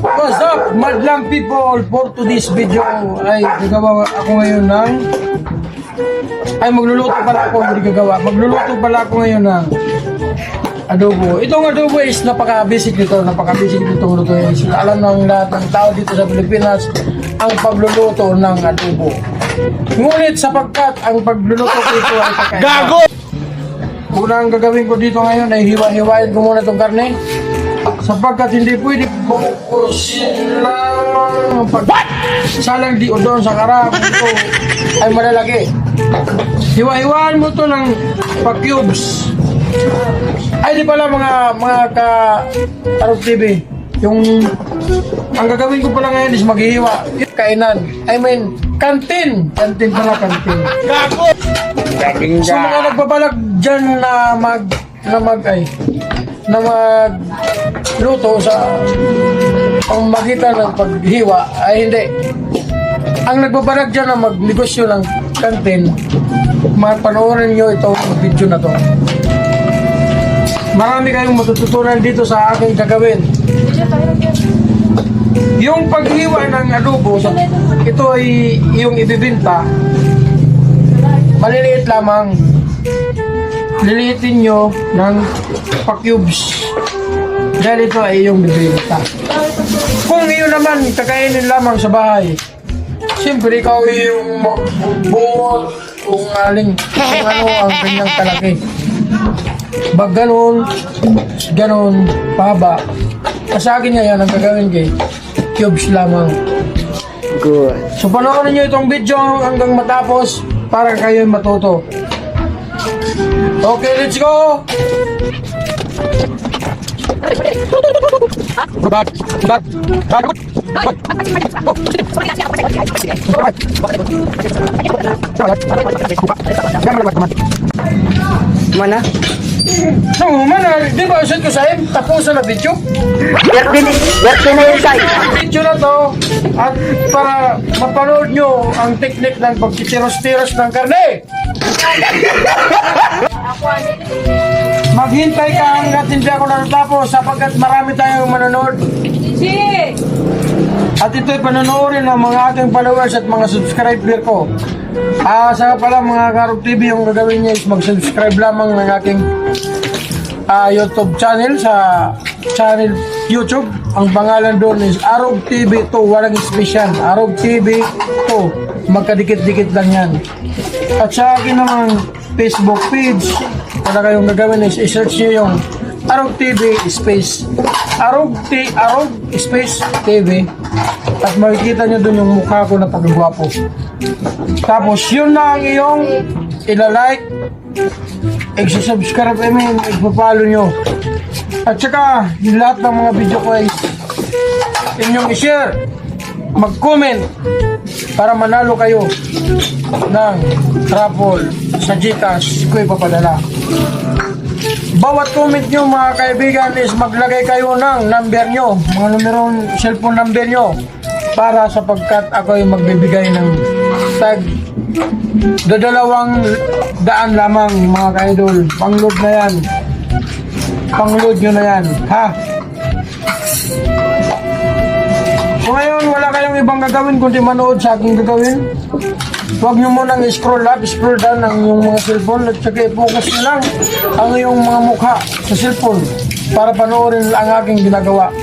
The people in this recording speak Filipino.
What's up, madlang people? For today's video ay gagawa ako ngayon ng ay magluluto pala ako, hindi gagawa. Magluluto pala ako ngayon ng adobo. Itong adobo is napaka-basic nito, napaka-basic nito luto is alam ng lahat ng tao dito sa Pilipinas ang pagluluto ng adobo. Ngunit sapagkat ang pagluluto ko ito ay kakaiba. Gago! Unang gagawin ko dito ngayon ay hiwa-hiwain ko muna itong karne. Sapagkat hindi pwede bukusin lang pag salang di o doon sa karap ito ay malalaki. Hiwa-hiwaan mo to ng pag-cubes ay di pala mga mga ka Arab TV yung ang gagawin ko pala ngayon is maghihiwa. Kainan. I mean kantin kantin pala kantin Dating So mga nagbabalag dyan na mag na mag ay na mag luto sa pamagitan ng paghiwa ay hindi. Ang nagbabalag dyan na magnegosyo ng kantin, mapanoorin nyo itong video na to. Marami kayong matututunan dito sa aking gagawin. Yung paghiwa ng adobo, ito ay yung ibibinta, maliliit lamang. Liliitin nyo ng pa-cubes. Dahil ito ay yung bibenta. Kung iyon naman, kakainin lamang sa bahay, siyempre ikaw yung buot kung aling kung ano ang kanyang kalaki. Bag ganun, ganun, pahaba. Sa akin ngayon, ang gagawin kay cubes lamang. good. So panoorin nyo itong video hanggang matapos para kayo matuto. 어깨를 찍어. Mana? So, man, ah, di ba usad ko sa im, tapusan na video? Yerti ni, yerti na yun sa'yo. Video na to, at para mapanood nyo ang teknik ng pagtitiros-tiros ng karne. Maghintay ka hanggat hindi ako natatapos sapagkat marami tayong manonood. At ito'y panonoodin ng mga ating followers at mga subscriber ko. Ah, sa pala mga Karog TV, yung gagawin niya is mag-subscribe lamang ng aking ah, YouTube channel sa channel YouTube. Ang pangalan doon is Arog TV 2, walang special. Arog TV 2, magkadikit-dikit lang yan. At sa akin naman Facebook page, wala kayong gagawin is i-search nyo yung Arog TV space Arog T Arog space TV at makikita nyo dun yung mukha ko na pagagwapo. Tapos yun na ang iyong ilalike, i-subscribe I mean, ipapalo nyo. At saka, yung lahat ng mga video ko ay inyong i-share, mag-comment para manalo kayo ng raffle sa Gcash ko ipapadala. Bawat comment nyo mga kaibigan is maglagay kayo ng number nyo, mga numero, cellphone number nyo para sapagkat ako ay magbibigay ng tag dadalawang daan lamang mga ka-idol. Pangload na yan. Pangload nyo na yan. Ha? Kung ngayon wala kayong ibang gagawin kundi manood sa aking gagawin, huwag nyo munang scroll up, scroll down ang iyong mga cellphone at saka i-focus na lang ang iyong mga mukha sa cellphone para panoorin ang aking ginagawa.